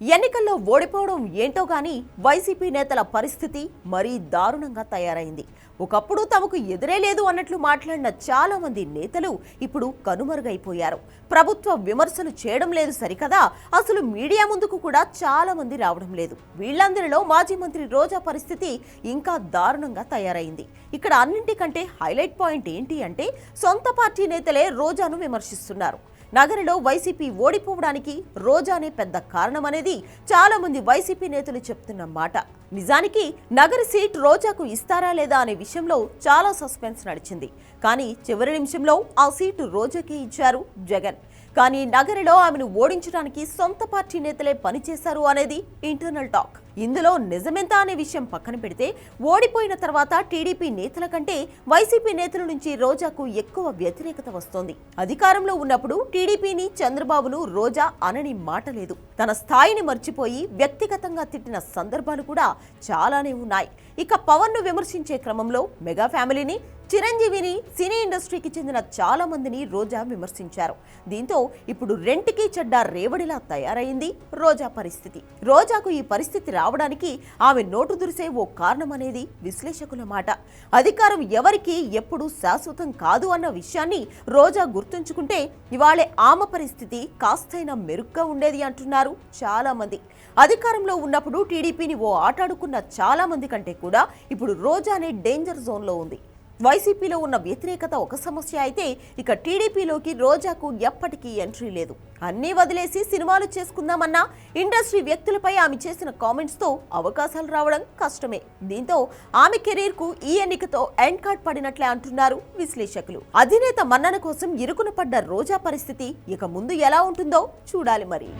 ఎన్నికల్లో ఓడిపోవడం ఏంటో గాని వైసీపీ నేతల పరిస్థితి మరీ దారుణంగా తయారైంది. ఒకప్పుడు తమకు ఎదురే లేదు అన్నట్లు మాట్లాడిన చాలా మంది నేతలు ఇప్పుడు కనుమరుగైపోయారు. ప్రభుత్వ విమర్శలు చేయడం లేదు సరికదా అసలు మీడియా ముందుకు కూడా చాలా మంది రావడం లేదు. వీళ్ళందరిలో మాజీ మంత్రి రోజా పరిస్థితి ఇంకా దారుణంగా తయారైంది. ఇక్కడ అన్నింటికంటే హైలైట్ పాయింట్ ఏంటి అంటే సొంత పార్టీ నేతలే రోజాను విమర్శిస్తున్నారు. నగరిలో వైసీపీ ఓడిపోవడానికి రోజానే పెద్ద కారణమనేది చాలామంది వైసీపీ నేతలు చెప్తున్న మాట. నిజానికి నగర సీట్ రోజాకు ఇస్తారా లేదా అనే విషయంలో చాలా సస్పెన్స్ నడిచింది. కానీ చివరి నిమిషంలో ఆ సీటు రోజాకి ఇచ్చారు జగన్. కానీ నగరలో ఆమెను ఓడించడానికి సొంత పార్టీ నేతలే పనిచేశారు అనేది ఇంటర్నల్ టాక్. ఇందులో నిజమెంత అనే విషయం పక్కన పెడితే ఓడిపోయిన తర్వాత టీడీపీ నేతల కంటే వైసీపీ నేతల నుంచి రోజాకు ఎక్కువ వ్యతిరేకత వస్తోంది. అధికారంలో ఉన్నప్పుడు టీడీపీని చంద్రబాబును రోజా అనని మాట లేదు. తన స్థాయిని మర్చిపోయి వ్యక్తిగతంగా తిట్టిన సందర్భాలు కూడా చాలానే ఉన్నాయి. ఇక పవన్ను విమర్శించే క్రమంలో మెగా ఫ్యామిలీని చిరంజీవిని సినీ ఇండస్ట్రీకి చెందిన చాలా మందిని రోజా విమర్శించారు. దీంతో ఇప్పుడు రెంటికి చెడ్డ రేవడిలా తయారైంది రోజా పరిస్థితి. రోజాకు ఈ పరిస్థితి రావడానికి ఆమె నోటు దురిసే ఓ కారణం అనేది విశ్లేషకుల మాట. అధికారం ఎవరికి ఎప్పుడు శాశ్వతం కాదు అన్న విషయాన్ని రోజా గుర్తుంచుకుంటే ఇవాళే ఆమె పరిస్థితి కాస్తైనా మెరుగ్గా ఉండేది అంటున్నారు చాలా మంది. అధికారంలో ఉన్నప్పుడు టీడీపీని ఓ ఆటాడుకున్న చాలా మంది కంటే కూడా ఇప్పుడు రోజానే డేంజర్ జోన్లో ఉంది. వైసీపీలో ఉన్న వ్యతిరేకత ఒక సమస్య అయితే ఇక టీడీపీలోకి రోజాకు ఎప్పటికీ ఎంట్రీ లేదు. అన్నీ వదిలేసి సినిమాలు చేసుకుందామన్నా ఇండస్ట్రీ వ్యక్తులపై ఆమె చేసిన కామెంట్స్తో అవకాశాలు రావడం కష్టమే. దీంతో ఆమె కెరీర్కు ఈ ఎన్నికతో ఎండ్ కార్డ్ పడినట్లే అంటున్నారు విశ్లేషకులు. అధినేత మన్నన కోసం ఇరుకున పడ్డ రోజా పరిస్థితి ఇక ముందు ఎలా ఉంటుందో చూడాలి మరి.